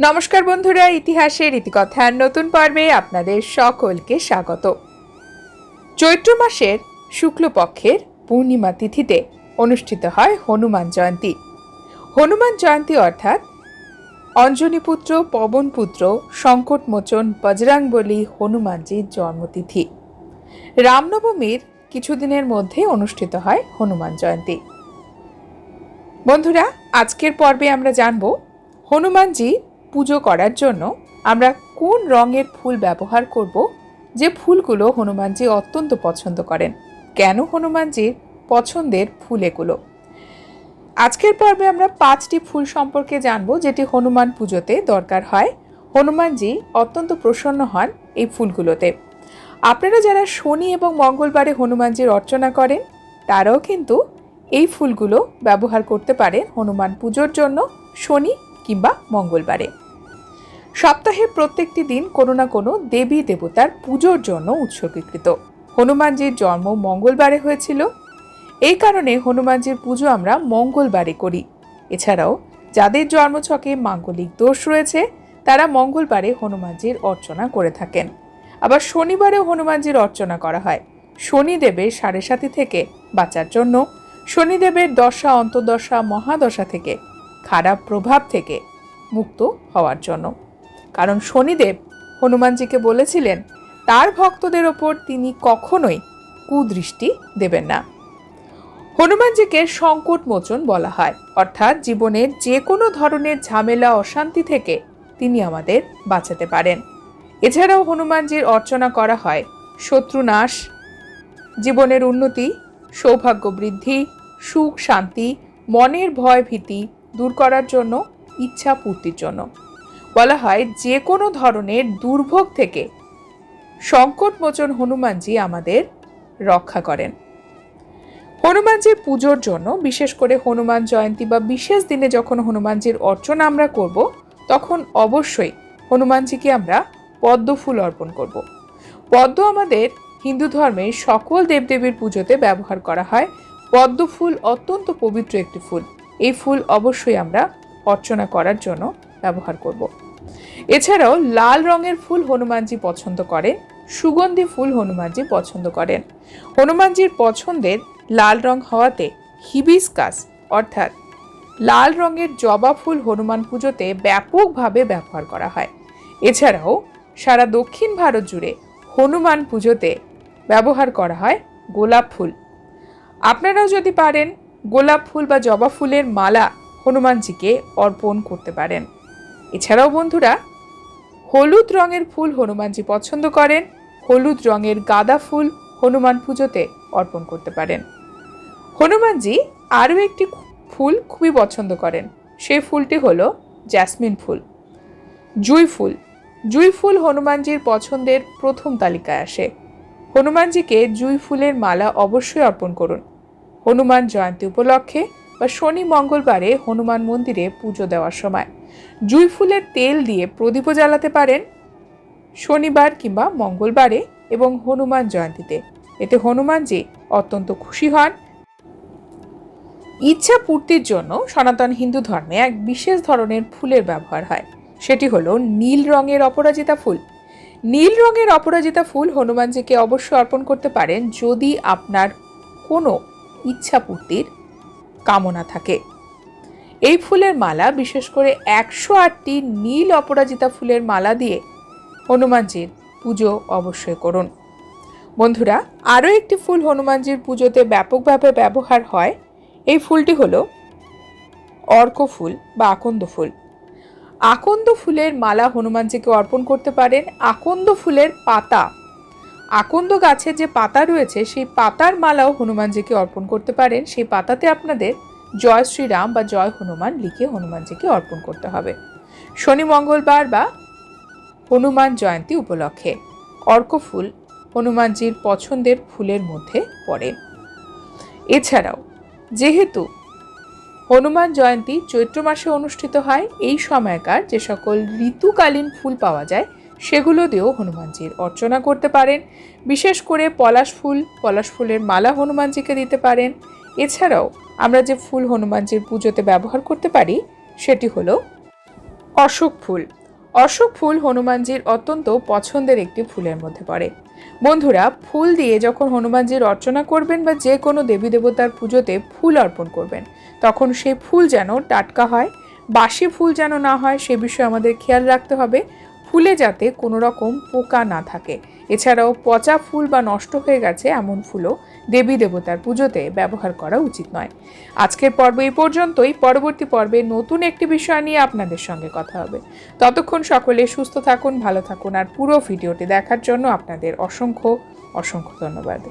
নমস্কার বন্ধুরা, ইতিহাসের ইতিকথার নতুন পর্বে আপনাদের সকলকে স্বাগত। চৈত্র মাসের শুক্লপক্ষের পূর্ণিমা তিথিতে অনুষ্ঠিত হয় হনুমান জয়ন্তী। হনুমান জয়ন্তী অর্থাৎ অঞ্জনীপুত্র, পবনপুত্র, সংকটমোচন, বজরাংবলী হনুমানজির জন্মতিথি। রামনবমীর কিছুদিনের মধ্যে অনুষ্ঠিত হয় হনুমান জয়ন্তী। বন্ধুরা, আজকের পর্বে আমরা জানব হনুমানজি পুজো করার জন্য আমরা কোন রঙের ফুল ব্যবহার করব যে ফুলগুলো হনুমানজি অত্যন্ত পছন্দ করেন? কেন হনুমানজির পছন্দের ফুল এগুলো আজকের পর্বে আমরা পাঁচটি ফুল সম্পর্কে জানব যেটি হনুমান পুজোতে দরকার হয়। হনুমানজি অত্যন্ত প্রসন্ন হন এই ফুলগুলোতে। আপনারা যারা শনি এবং মঙ্গলবারে হনুমানজির অর্চনা করেন, তারাও কিন্তু এই ফুলগুলো ব্যবহার করতে পারেন হনুমান পুজোর জন্য। শনি কিংবা মঙ্গলবারে। সপ্তাহের প্রত্যেকটি দিন কোনো না কোনো দেবী দেবতার পুজোর জন্য উৎসর্গীকৃত। হনুমানজির জন্ম মঙ্গলবারে হয়েছিল। এই কারণে হনুমানজির পুজো আমরা মঙ্গলবারে করি। এছাড়াও যাদের জন্মছকে মাঙ্গলিক দোষ রয়েছে, তারা মঙ্গলবারে হনুমানজির অর্চনা করে থাকেন। আবার শনিবারেও হনুমানজির অর্চনা করা হয়। শনিদেবের সাড়ে সাথী থেকে বাঁচার জন্য, শনিদেবের দশা, অন্তর্দশা, মহাদশা থেকে খারাপ প্রভাব থেকে মুক্ত হওয়ার জন্য। কারণ শনিদেব হনুমানজিকে বলেছিলেন, তার ভক্তদের ওপর তিনি কখনোই কুদৃষ্টি দেবেন না। হনুমানজিকে সংকট মোচন বলা হয়। অর্থাৎ জীবনের যে কোনো ধরনের ঝামেলা, অশান্তি থেকে তিনি আমাদের বাঁচাতে পারেন। এছাড়াও হনুমানজির অর্চনা করা হয় শত্রুনাশ, জীবনের উন্নতি, সৌভাগ্য বৃদ্ধি, সুখ শান্তি, মনের ভয় ভীতি দূর করার জন্য, ইচ্ছা পূর্তির জন্য। বলা হয়, যে কোনো ধরনের দুর্ভোগ থেকে সংকটমোচন হনুমানজি আমাদের রক্ষা করেন। হনুমানজির পুজোর জন্য, বিশেষ করে হনুমান জয়ন্তী বা বিশেষ দিনে যখন হনুমানজির অর্চনা আমরা করব, তখন অবশ্যই হনুমানজিকে আমরা পদ্ম ফুল অর্পণ করব। পদ্ম আমাদের হিন্দু ধর্মে সকল দেবদেবীর পুজোতে ব্যবহার করা হয়। পদ্ম ফুল অত্যন্ত পবিত্র একটি ফুল। এই ফুল অবশ্যই আমরা অর্চনা করার জন্য ব্যবহার করব। এছাড়াও লাল রঙের ফুল হনুমানজি পছন্দ করেন, সুগন্ধি ফুল হনুমানজি পছন্দ করেন। হনুমানজির পছন্দের লাল রং হওয়াতে হিবিসকাস, অর্থাৎ লাল রঙের জবা ফুল হনুমান পুজোতে ব্যাপকভাবে ব্যবহার করা হয়। এছাড়াও সারা দক্ষিণ ভারত জুড়ে হনুমান পুজোতে ব্যবহার করা হয় গোলাপ ফুল। আপনারাও যদি পারেন গোলাপ ফুল বা জবা ফুলের মালা হনুমানজিকে অর্পণ করতে পারেন। এছাড়াও বন্ধুরা, হলুদ রঙের ফুল হনুমানজি পছন্দ করেন, হলুদ রঙের গাঁদা ফুল হনুমান পুজোতে অর্পণ করতে পারেন। হনুমানজি আরও একটি ফুল খুবই পছন্দ করেন সেই ফুলটি হলো জ্যাসমিন ফুল। জুই ফুল জুই ফুল হনুমানজির পছন্দের প্রথম তালিকায় আসে। হনুমানজিকে জুই ফুলের মালা অবশ্যই অর্পণ করুন। হনুমান জয়ন্তী উপলক্ষে বা শনি মঙ্গলবারে হনুমান মন্দিরে পুজো দেওয়ার সময়। জুই ফুলের তেল দিয়ে প্রদীপও জ্বালাতে পারেন শনিবার কিংবা মঙ্গলবারে এবং হনুমান জয়ন্তীতে। এতে হনুমানজি অত্যন্ত খুশি হন। ইচ্ছা পূর্তির জন্য সনাতন হিন্দু ধর্মে এক বিশেষ ধরনের ফুলের ব্যবহার হয়। সেটি হলো নীল রঙের অপরাজিতা ফুল। নীল রঙের অপরাজিতা ফুল হনুমানজিকে অবশ্য অর্পণ করতে পারেন যদি আপনার কোনো ইচ্ছা পূর্তির কামনা থাকে। এই ফুলের মালা বিশেষ করে একশো আটটি নীল অপরাজিতা ফুলের মালা দিয়ে হনুমানজির পুজো অবশ্যই করুন। বন্ধুরা, আরও একটি ফুল হনুমানজির পুজোতে ব্যাপকভাবে ব্যবহার হয়। এই ফুলটি হল অর্ক ফুল বা আকন্দ ফুল। আকন্দ ফুলের মালা হনুমানজিকে অর্পণ করতে পারেন। আকন্দ ফুলের পাতা আকন্দ গাছের যে পাতা রয়েছে, সেই পাতার মালাও হনুমানজিকে অর্পণ করতে পারেন। সেই পাতাতে আপনাদের জয় শ্রীরাম বা জয় হনুমান লিখে হনুমানজিকে অর্পণ করতে হবে। শনি মঙ্গলবার বা হনুমান জয়ন্তী উপলক্ষে অর্ক ফুল হনুমানজির পছন্দের ফুলের মধ্যে পড়ে। এছাড়াও, যেহেতু হনুমান জয়ন্তী চৈত্র মাসে অনুষ্ঠিত হয়, এই সময়কার যে সকল ঋতুকালীন ফুল পাওয়া যায় সেগুলো দিয়েও হনুমানজির অর্চনা করতে পারেন। বিশেষ করে পলাশ ফুল, পলাশ ফুলের মালা হনুমানজিকে দিতে পারেন। এছাড়াও আমরা যে ফুল হনুমানজির পুজোতে ব্যবহার করতে পারি, সেটি হলো অশোক ফুল। অশোক ফুল হনুমানজির অত্যন্ত পছন্দের একটি ফুলের মধ্যে পড়ে। বন্ধুরা, ফুল দিয়ে যখন হনুমানজির অর্চনা করবেন বা যে কোনো দেবী দেবতার পুজোতে ফুল অর্পণ করবেন, তখন সেই ফুল যেন টাটকা হয়, বাসি ফুল যেন না হয়, সে বিষয়ে আমাদের খেয়াল রাখতে হবে। ফুলে যাতে কোনো রকম পোকা না থাকে। এছাড়াও পচা ফুল বা নষ্ট হয়ে গেছে এমন ফুলও দেবী দেবতার পুজোতে ব্যবহার করা উচিত নয়। আজকের পর্ব এই পর্যন্তই। পরবর্তী পর্বে নতুন একটি বিষয় নিয়ে আপনাদের সঙ্গে কথা হবে। ততক্ষণ সকলে সুস্থ থাকুন, ভালো থাকুন, আর পুরো ভিডিওটি দেখার জন্য আপনাদের অসংখ্য অসংখ্য ধন্যবাদ।